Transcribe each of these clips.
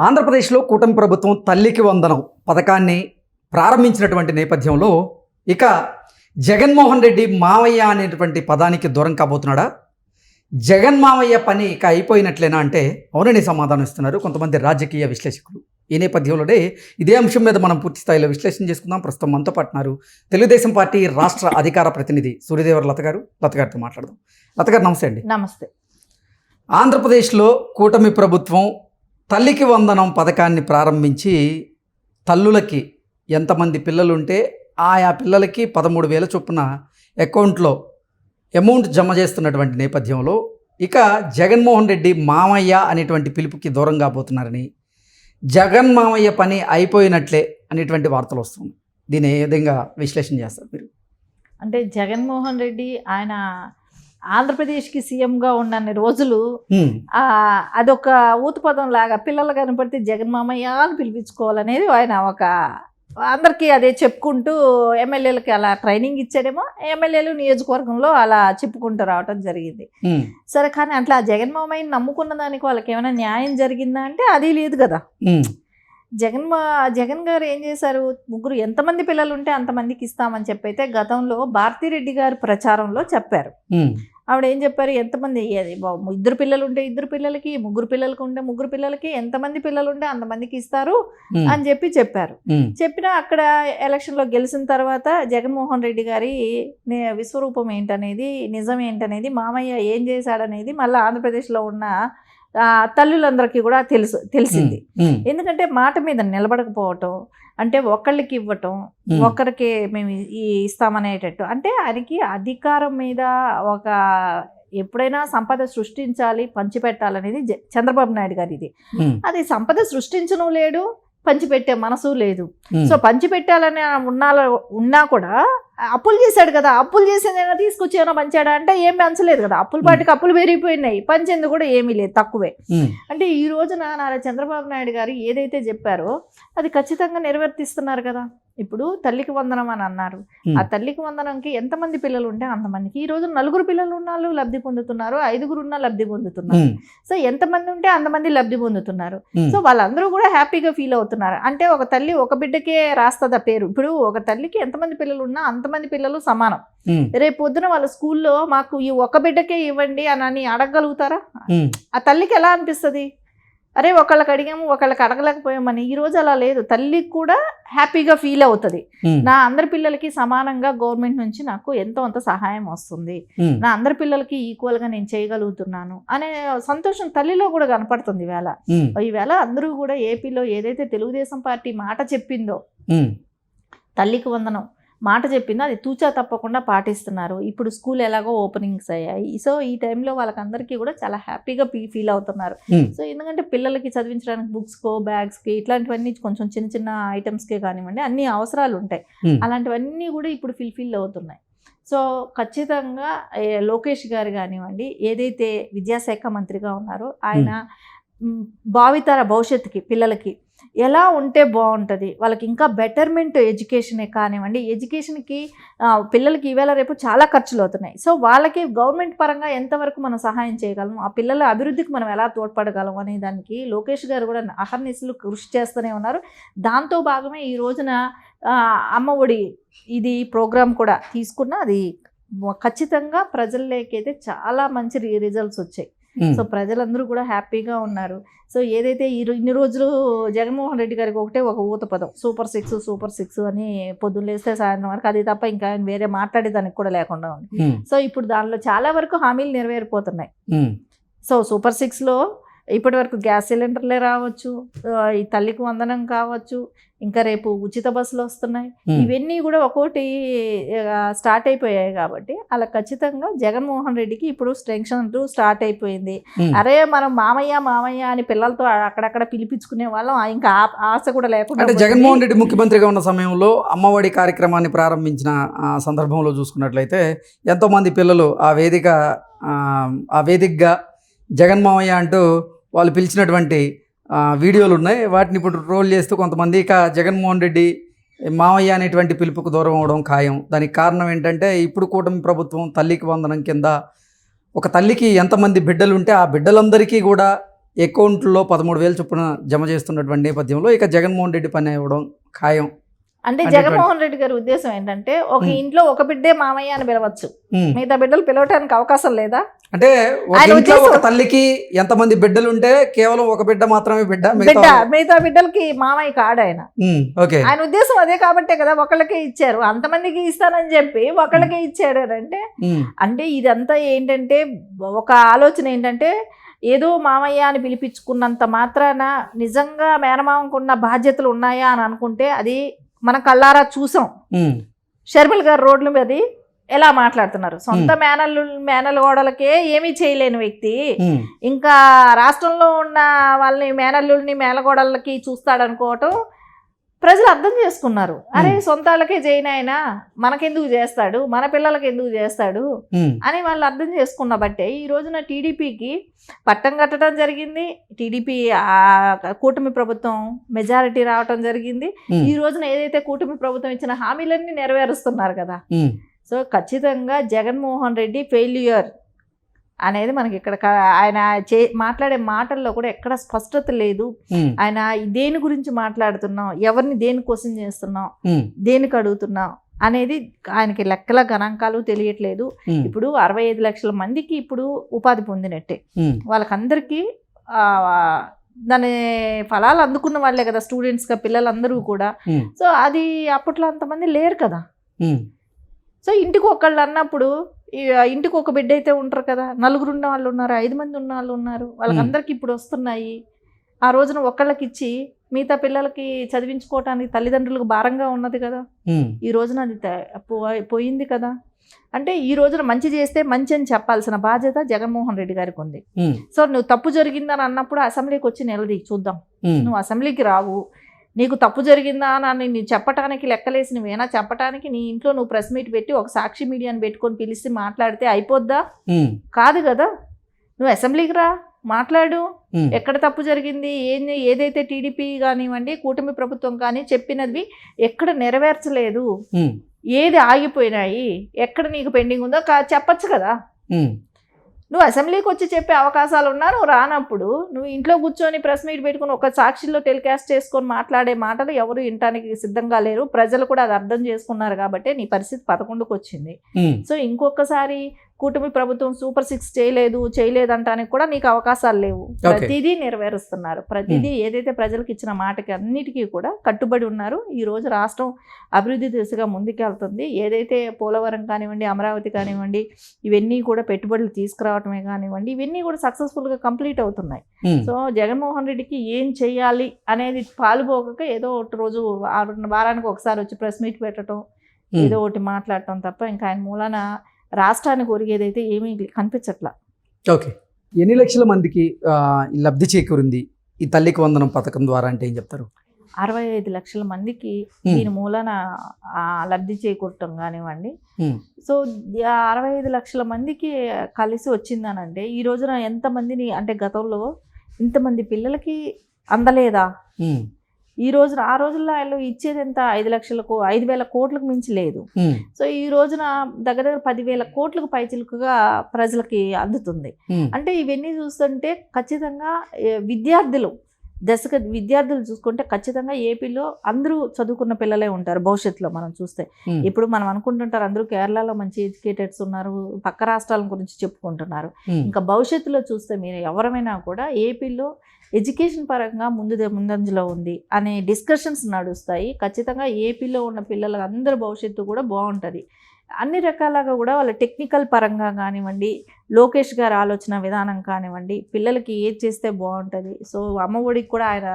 ఆంధ్రప్రదేశ్లో కూటమి ప్రభుత్వం తల్లికి వందనం పథకాన్ని ప్రారంభించినటువంటి నేపథ్యంలో ఇక జగన్మోహన్ రెడ్డి మావయ్య అనేటువంటి పదానికి దూరం కాబోతున్నాడా? జగన్ మావయ్య పని ఇక అయిపోయినట్లేనా అంటే అవునని సమాధానం ఇస్తున్నారు కొంతమంది రాజకీయ విశ్లేషకులు. ఈ నేపథ్యంలోనే ఇదే అంశం మీద మనం పూర్తి స్థాయిలో విశ్లేషణ చేసుకుందాం. ప్రస్తుతం మనతో పాటున్నారు తెలుగుదేశం పార్టీ రాష్ట్ర అధికార ప్రతినిధి సూర్యదేవర లత గారు. లత గారితో మాట్లాడదాం. లత గారు నమస్తే అండి. నమస్తే. ఆంధ్రప్రదేశ్లో కూటమి ప్రభుత్వం తల్లికి వందనం పథకాన్ని ప్రారంభించి తల్లులకి ఎంతమంది పిల్లలుంటే ఆయా పిల్లలకి పదమూడు వేల చొప్పున అకౌంట్లో అమౌంట్ జమ చేస్తున్నటువంటి నేపథ్యంలో ఇక జగన్మోహన్ రెడ్డి మామయ్య అనేటువంటి పిలుపుకి దూరం కాబోతున్నారని జగన్ మామయ్య పని అయిపోయినట్లే అనేటువంటి వార్తలు వస్తుంది దీన్ని ఏ విధంగా విశ్లేషణ చేస్తారు మీరు? అంటే జగన్మోహన్ రెడ్డి ఆయన ఆంధ్రప్రదేశ్కి సీఎంగా ఉన్నన్ని రోజులు అదొక ఊతుపదం లాగా పిల్లలు కనపడితే జగన్ మామయ్య అని పిలిపించుకోవాలనేది ఆయన ఒక అందరికీ అదే చెప్పుకుంటూ ఎమ్మెల్యేలకి అలా ట్రైనింగ్ ఇచ్చాడేమో ఎమ్మెల్యేలు నియోజకవర్గంలో అలా చెప్పుకుంటూ రావటం జరిగింది. సరే కానీ అట్లా జగన్ మామయ్యని నమ్ముకున్న దానికి వాళ్ళకి ఏమైనా న్యాయం జరిగిందా అంటే అది లేదు కదా. జగన్ జగన్ గారు ఏం చేశారు? ముగ్గురు ఎంతమంది పిల్లలు ఉంటే అంతమందికి ఇస్తామని చెప్పైతే గతంలో భారతిరెడ్డి గారు ప్రచారంలో చెప్పారు. ఆవిడ ఏం చెప్పారు? ఎంతమంది అది బా- ఇద్దరు పిల్లలు ఉంటే ఇద్దరు పిల్లలకి ముగ్గురు పిల్లలకి ఉంటే ముగ్గురు పిల్లలకి ఎంతమంది పిల్లలు ఉంటే అంతమందికి ఇస్తారు అని చెప్పి చెప్పారు. చెప్పినా అక్కడ ఎలక్షన్లో గెలిచిన తర్వాత జగన్మోహన్ రెడ్డి గారి విశ్వరూపం ఏంటనేది నిజం ఏంటనేది మామయ్య ఏం చేశాడనేది మళ్ళీ ఆంధ్రప్రదేశ్లో ఉన్న తల్లులందరికీ కూడా తెలుసు తెలిసింది. ఎందుకంటే మాట మీద నిలబడకపోవటం అంటే ఒకళ్ళకి ఇవ్వటం హ్మ్. ఒక్కరికి మేము ఇస్తామనేటట్టు. అంటే ఆయనకి అధికారం మీద ఒక ఎప్పుడైనా సంపద సృష్టించాలి పంచిపెట్టాలనేది చంద్రబాబు నాయుడు గారి ఇది అది సంపద సృష్టించడం లేడు పంచిపెట్టే మనసు లేదు. సో పంచిపెట్టాలని ఉన్నా ఉన్నా కూడా అప్పులు చేశాడు కదా అప్పులు చేసిందైనా తీసుకొచ్చి ఏమైనా పంచాడా? అంటే ఏం పెంచలేదు కదా. అప్పుల పాటికి అప్పులు పెరిగిపోయినాయి. పంచింది కూడా ఏమీ లేదు తక్కువే. అంటే ఈ రోజున నారా చంద్రబాబు నాయుడు గారు ఏదైతే చెప్పారో అది ఖచ్చితంగా నిర్వర్తిస్తున్నారు కదా. ఇప్పుడు తల్లికి వందనం అని అన్నారు. ఆ తల్లికి వందనంకి ఎంతమంది పిల్లలు ఉంటే అంతమందికి. ఈ రోజు నలుగురు పిల్లలు ఉన్న వాళ్ళు లబ్ధి పొందుతున్నారు ఐదుగురు ఉన్న లబ్ధి పొందుతున్నారు. సో ఎంతమంది ఉంటే అంతమంది లబ్ధి పొందుతున్నారు. సో వాళ్ళందరూ కూడా హ్యాపీగా ఫీల్ అవుతున్నారు. అంటే ఒక తల్లి ఒక బిడ్డకే రాస్తుందా పేరు? ఇప్పుడు ఒక తల్లికి ఎంతమంది పిల్లలు ఉన్నా అంతమంది పిల్లలు సమానం. రేపు పొద్దున వాళ్ళ స్కూల్లో మాకు ఈ ఒక బిడ్డకే ఇవ్వండి అని అని అడగగలుగుతారా. ఆ తల్లికి ఎలా అనిపిస్తుంది? అరే ఒకళ్ళకి అడిగాము ఒకళ్ళకి అడగలేకపోయామని. ఈ రోజు అలా లేదు. తల్లికి కూడా హ్యాపీగా ఫీల్ అవుతుంది. నా అందరి పిల్లలకి సమానంగా గవర్నమెంట్ నుంచి నాకు ఎంతో అంత సహాయం వస్తుంది. నా అందరి పిల్లలకి ఈక్వల్గా నేను చేయగలుగుతున్నాను అనే సంతోషం తల్లిలో కూడా కనపడుతుంది ఈవేళ. హ్మ్, ఈవేళ అందరూ కూడా ఏపీలో ఏదైతే తెలుగుదేశం పార్టీ మాట చెప్పిందో. తల్లికి వందనం. మాట చెప్పిందో అది తూచా తప్పకుండా పాటిస్తున్నారు. ఇప్పుడు స్కూల్ ఎలాగో ఓపెనింగ్స్ అయ్యాయి. సో ఈ టైంలో వాళ్ళకందరికీ కూడా చాలా హ్యాపీగా ఫీల్ అవుతున్నారు. సో ఎందుకంటే పిల్లలకి చదివించడానికి బుక్స్కో బ్యాగ్స్కి ఇట్లాంటివన్నీ కొంచెం చిన్న చిన్న ఐటమ్స్కే కానివ్వండి అన్ని అవసరాలు ఉంటాయి. అలాంటివన్నీ కూడా ఇప్పుడు ఫిల్ఫిల్ అవుతున్నాయి. సో ఖచ్చితంగా లోకేష్ గారు కానివ్వండి ఏదైతే విద్యాశాఖ మంత్రిగా ఉన్నారో ఆయన భావితర భవిష్యత్తుకి పిల్లలకి ఎలా ఉంటే బాగుంటుంది? వాళ్ళకి ఇంకా బెటర్మెంట్ ఎడ్యుకేషనే కానివ్వండి ఎడ్యుకేషన్కి పిల్లలకి ఈవేళ రేపు చాలా ఖర్చులు అవుతున్నాయి సో వాళ్ళకి గవర్నమెంట్ పరంగా ఎంతవరకు మనం సహాయం చేయగలం ఆ పిల్లల అభివృద్ధికి మనం ఎలా తోడ్పడగలం అనే దానికి లోకేష్ గారు కూడా అహర్నిశలు కృషి చేస్తూనే ఉన్నారు. దాంతో భాగమే ఈ రోజున అమ్మ ఒడి ఇది ప్రోగ్రామ్ కూడా తీసుకున్న అది ఖచ్చితంగా ప్రజల్లోకైతే చాలా మంచి రిజల్ట్స్ వచ్చాయి. సో ప్రజలందరూ కూడా హ్యాపీగా ఉన్నారు. సో ఏదైతే ఈ ఇన్ని రోజులు జగన్మోహన్ రెడ్డి గారికి ఒకటే ఒక ఊత పదం సూపర్ సిక్స్ సూపర్ సిక్స్ అని పొద్దున్న లేస్తే సాయంత్రం వరకు అది తప్ప ఇంకా ఆయన వేరే మాట్లాడేదానికి కూడా లేకుండా ఉంది. సో ఇప్పుడు దానిలో చాలా వరకు హామీలు నెరవేరిపోతున్నాయి. సో సూపర్ సిక్స్లో ఇప్పటి వరకు గ్యాస్ సిలిండర్లే రావచ్చు ఈ తల్లికి వందనం కావచ్చు ఇంకా రేపు ఉచిత బస్సులు వస్తున్నాయి. ఇవన్నీ కూడా ఒక్కోటి స్టార్ట్ అయిపోయాయి కాబట్టి అలా ఖచ్చితంగా జగన్మోహన్ రెడ్డికి ఇప్పుడు స్ట్రెంక్షన్ అంటూ స్టార్ట్ అయిపోయింది. అరే మనం మామయ్య మామయ్య అని పిల్లలతో అక్కడక్కడ పిలిపించుకునే వాళ్ళం ఇంకా ఆశ కూడా లేకుండా అంటే. జగన్మోహన్ రెడ్డి ముఖ్యమంత్రిగా ఉన్న సమయంలో అమ్మఒడి కార్యక్రమాన్ని ప్రారంభించిన సందర్భంలో చూసుకున్నట్లయితే ఎంతోమంది పిల్లలు ఆ వేదిక ఆ వేదికగా జగన్మామయ్య అంటూ వాళ్ళు పిలిచినటువంటి వీడియోలు ఉన్నాయి. వాటిని ఇప్పుడు రోల్ చేస్తూ కొంతమంది ఇక జగన్మోహన్ రెడ్డి మావయ్య అనేటువంటి పిలుపుకు దూరం అవడం ఖాయం. దానికి కారణం ఏంటంటే ఇప్పుడు కూటమి ప్రభుత్వం తల్లికి వందనం కింద ఒక తల్లికి ఎంతమంది బిడ్డలు ఉంటే ఆ బిడ్డలందరికీ కూడా అకౌంట్లో పదమూడు వేలు చొప్పున జమ చేస్తున్నటువంటి నేపథ్యంలో ఇక జగన్మోహన్ రెడ్డి పని ఇవ్వడం ఖాయం. అంటే జగన్మోహన్ రెడ్డి గారి ఉద్దేశం ఏంటంటే ఒక. ఇంట్లో ఒక బిడ్డే మామయ్య అని పిలవచ్చు. మిగతా బిడ్డలు పిలవటానికి అవకాశం లేదా? అంటే ఒక తల్లికి ఎంతమంది బిడ్డలు ఉంటే కేవలం ఒక బిడ్డ మాత్రమే బిడ్డ బిడ్డ మిగతా బిడ్డలకి మామయ్య కాడు ఆయన ఆయన ఉద్దేశం అదే కాబట్టే కదా ఒకళ్ళకే ఇచ్చారు. అంతమందికి ఇస్తానని చెప్పి ఒకళ్ళకే ఇచ్చాడు అని అంటే అంటే ఇదంతా ఏంటంటే ఒక ఆలోచన ఏంటంటే ఏదో మామయ్య అని పిలిపించుకున్నంత మాత్రాన నిజంగా మేనమామకు ఉన్న బాధ్యతలు ఉన్నాయా అని అనుకుంటే అది మన కళ్ళారా చూసాం. షర్మిల్ గారు రోడ్ల మీద ఎలా మాట్లాడుతున్నారు? సొంత మేనల్లు మేనల్గోడలకే ఏమీ చేయలేని వ్యక్తి. ఇంకా రాష్ట్రంలో ఉన్న వాళ్ళని మేనల్లుల్ని మేనగోడలకి చూస్తాడనుకోవటం ప్రజలు అర్థం చేసుకున్నారు. అరే. సొంత వాళ్ళకే జైన్ ఆయన మనకెందుకు చేస్తాడు? మన పిల్లలకి ఎందుకు చేస్తాడు? అని వాళ్ళు అర్థం చేసుకున్న బట్టే ఈ రోజున టీడీపీకి పట్టం కట్టడం జరిగింది. టీడీపీ కూటమి ప్రభుత్వం మెజారిటీ రావటం జరిగింది. ఈ రోజున ఏదైతే కూటమి ప్రభుత్వం ఇచ్చిన హామీలన్నీ నెరవేరుస్తున్నారు కదా. సో ఖచ్చితంగా జగన్మోహన్ రెడ్డి ఫెయిల్యూర్. అనేది మనకి ఇక్కడ ఆయన చే మాట్లాడే మాటల్లో కూడా ఎక్కడ స్పష్టత లేదు. ఆయన దేని గురించి మాట్లాడుతున్నాం ఎవరిని దేని కోసం చేస్తున్నాం దేనికి అడుగుతున్నాం అనేది ఆయనకి లెక్కల గణాంకాలు తెలియట్లేదు. ఇప్పుడు అరవై ఐదు లక్షల మందికి ఇప్పుడు ఉపాధి పొందినట్టే. వాళ్ళకందరికీ దాని ఫలాలు అందుకున్న వాళ్ళే కదా స్టూడెంట్స్గా పిల్లలందరూ కూడా. సో అది అప్పట్లో అంతమంది లేరు కదా. సో ఇంటికి ఒకళ్ళు అన్నప్పుడు ఇంటికి ఒక బిడ్డ అయితే ఉంటారు కదా. నలుగురు ఉన్న వాళ్ళు ఉన్నారు ఐదు మంది ఉన్న వాళ్ళు ఉన్నారు. వాళ్ళకందరికి ఇప్పుడు వస్తున్నాయి. ఆ రోజున ఒకళ్ళకి ఇచ్చి మిగతా పిల్లలకి చదివించుకోవటానికి తల్లిదండ్రులకు భారంగా ఉన్నది కదా. ఈ రోజున అది పోయింది కదా. అంటే ఈ రోజున మంచి చేస్తే మంచి అని చెప్పాల్సిన బాధ్యత జగన్మోహన్ రెడ్డి గారికి ఉంది. సో నువ్వు తప్పు జరిగిందని అన్నప్పుడు అసెంబ్లీకి వచ్చి నిలదీ చూద్దాం. నువ్వు అసెంబ్లీకి రావు. నీకు తప్పు జరిగిందా అని నీ చెప్పటానికి లెక్కలేసి నువ్వేనా చెప్పటానికి నీ ఇంట్లో నువ్వు ప్రెస్ మీట్ పెట్టి ఒక సాక్షి మీడియాని పెట్టుకొని పిలిచి మాట్లాడితే అయిపోద్దా? కాదు కదా. నువ్వు అసెంబ్లీకి రా మాట్లాడు. ఎక్కడ తప్పు జరిగింది ఏం ఏదైతే టీడీపీ కానివ్వండి కూటమి ప్రభుత్వం కానీ చెప్పినది ఎక్కడ నెరవేర్చలేదు. ఏది ఆగిపోయినాయి ఎక్కడ నీకు పెండింగ్ ఉందో చెప్పొచ్చు కదా. నువ్వు అసెంబ్లీకి వచ్చి చెప్పే అవకాశాలు ఉన్నా నువ్వు రానప్పుడు నువ్వు ఇంట్లో కూర్చొని ప్రెస్ మీట్ పెట్టుకుని ఒక సాక్షిలో టెలికాస్ట్ చేసుకొని మాట్లాడే మాటలు ఎవరు వినటానికి సిద్ధంగా లేరు. ప్రజలు కూడా అది అర్థం చేసుకున్నారు కాబట్టి నీ పరిస్థితి పదకొండుకు వచ్చింది. సో ఇంకొకసారి కూటమి ప్రభుత్వం సూపర్ సిక్స్ చేయలేదు చేయలేదు అంటానికి కూడా నీకు అవకాశాలు లేవు. ప్రతిదీ నెరవేరుస్తున్నారు. ప్రతిదీ ఏదైతే ప్రజలకు ఇచ్చిన మాటకి అన్నిటికీ కూడా కట్టుబడి ఉన్నారు. ఈ రోజు రాష్ట్రం అభివృద్ధి దిశగా ముందుకెళ్తుంది. ఏదైతే పోలవరం కానివ్వండి అమరావతి కానివ్వండి ఇవన్నీ కూడా పెట్టుబడులు తీసుకురావటమే కానివ్వండి ఇవన్నీ కూడా సక్సెస్ఫుల్గా కంప్లీట్ అవుతున్నాయి. సో జగన్మోహన్ రెడ్డికి ఏం చెయ్యాలి అనేది పాలుపోక ఏదో ఒకటి రోజు వార- వారానికి ఒకసారి వచ్చి ప్రెస్ మీట్ పెట్టడం. ఏదో ఒకటి మాట్లాడటం తప్ప ఇంకా ఆయన మూలాన రాష్ట్రానికి ఒరిగేదైతే ఏమీ కనిపించట్లా. ఓకే. ఎన్ని లక్షల మందికి లబ్ధి చేకూరింది ఈ తల్లికి వందనం పథకం ద్వారా అంటే ఏం చెప్తారు? అరవై ఐదు లక్షల మందికి దీని మూలాన లబ్ధి చేకూరటం కానివ్వండి. సో అరవై ఐదు లక్షల మందికి కలిసి వచ్చిందనంటే ఈ రోజున ఎంతమందిని అంటే గతంలో ఇంతమంది పిల్లలకి అందలేదా? ఈ రోజున ఆ రోజుల్లో వాళ్ళు ఇచ్చేది ఎంత? ఐదు లక్షలకు ఐదు వేల కోట్లకు మించి లేదు. సో ఈ రోజున దగ్గర దగ్గర పదివేల కోట్లకు పైచిలుకుగా ప్రజలకి అందుతుంది. అంటే ఇవన్నీ చూస్తుంటే ఖచ్చితంగా విద్యార్థులు దశక విద్యార్థులు చూసుకుంటే ఖచ్చితంగా ఏపీలో అందరూ చదువుకున్న పిల్లలే ఉంటారు భవిష్యత్తులో మనం చూస్తే. ఇప్పుడు మనం అనుకుంటుంటారు అందరూ కేరళలో మంచి ఎడ్యుకేటెడ్స్ ఉన్నారు పక్క రాష్ట్రాల గురించి చెప్పుకుంటున్నారు. ఇంకా భవిష్యత్తులో చూస్తే మీరు ఎవరమైనా కూడా ఏపీలో ఎడ్యుకేషన్ పరంగా ముందు ముందంజలో ఉంది అనే డిస్కషన్స్ నడుస్తాయి. ఖచ్చితంగా ఏపీలో ఉన్న పిల్లల అందరి భవిష్యత్తు కూడా బాగుంటుంది. అన్ని రకాలుగా కూడా వాళ్ళ టెక్నికల్ పరంగా కానివ్వండి లోకేష్ గారి ఆలోచన విధానం కానివ్వండి పిల్లలకి ఏది చేస్తే బాగుంటుంది. సో అమ్మఒడికి కూడా ఆయన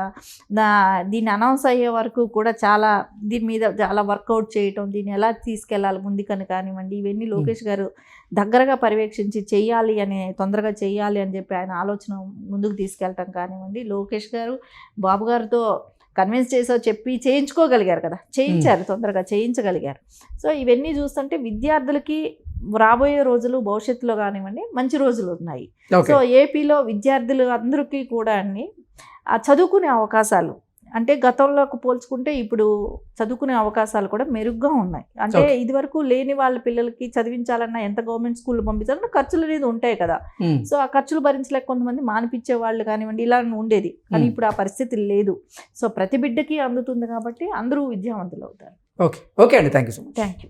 దీన్ని అనౌన్స్ అయ్యే వరకు కూడా చాలా దీని మీద చాలా వర్కౌట్ చేయటం దీన్ని ఎలా తీసుకెళ్ళాలి ముందుకని కానివ్వండి ఇవన్నీ లోకేష్ గారు దగ్గరగా పర్యవేక్షించి చెయ్యాలి అని తొందరగా చెయ్యాలి అని చెప్పి ఆయన ఆలోచన ముందుకు తీసుకెళ్ళటం కానివ్వండి. లోకేష్ గారు బాబు గారితో కన్విన్స్ చేసో చెప్పి చేయించుకోగలిగారు కదా. చేయించారు తొందరగా చేయించగలిగారు. సో ఇవన్నీ చూస్తుంటే విద్యార్థులకి రాబోయే రోజులు భవిష్యత్తులో కానివ్వండి మంచి రోజులు ఉన్నాయి. సో ఏపీలో విద్యార్థులు అందరికీ కూడా ఆ చదువుకునే అవకాశాలు అంటే గతంలోకి పోల్చుకుంటే ఇప్పుడు చదువుకునే అవకాశాలు కూడా మెరుగ్గా ఉన్నాయి. అంటే. ఇదివరకు లేని వాళ్ళ పిల్లలకి చదివించాలన్నా ఎంత గవర్నమెంట్ స్కూల్ పంపించాలన్నా ఖర్చులు అనేది ఉంటాయి కదా. సో ఆ ఖర్చులు భరించలేక కొంతమంది మానిపించే వాళ్ళు కానివ్వండి ఇలా ఉండేది. కానీ. ఇప్పుడు ఆ పరిస్థితి లేదు. సో ప్రతి బిడ్డకి అందుతుంది కాబట్టి అందరూ విద్యావంతులు అవుతారు. ఓకే. ఓకే అండి. Thank you so much. Thank you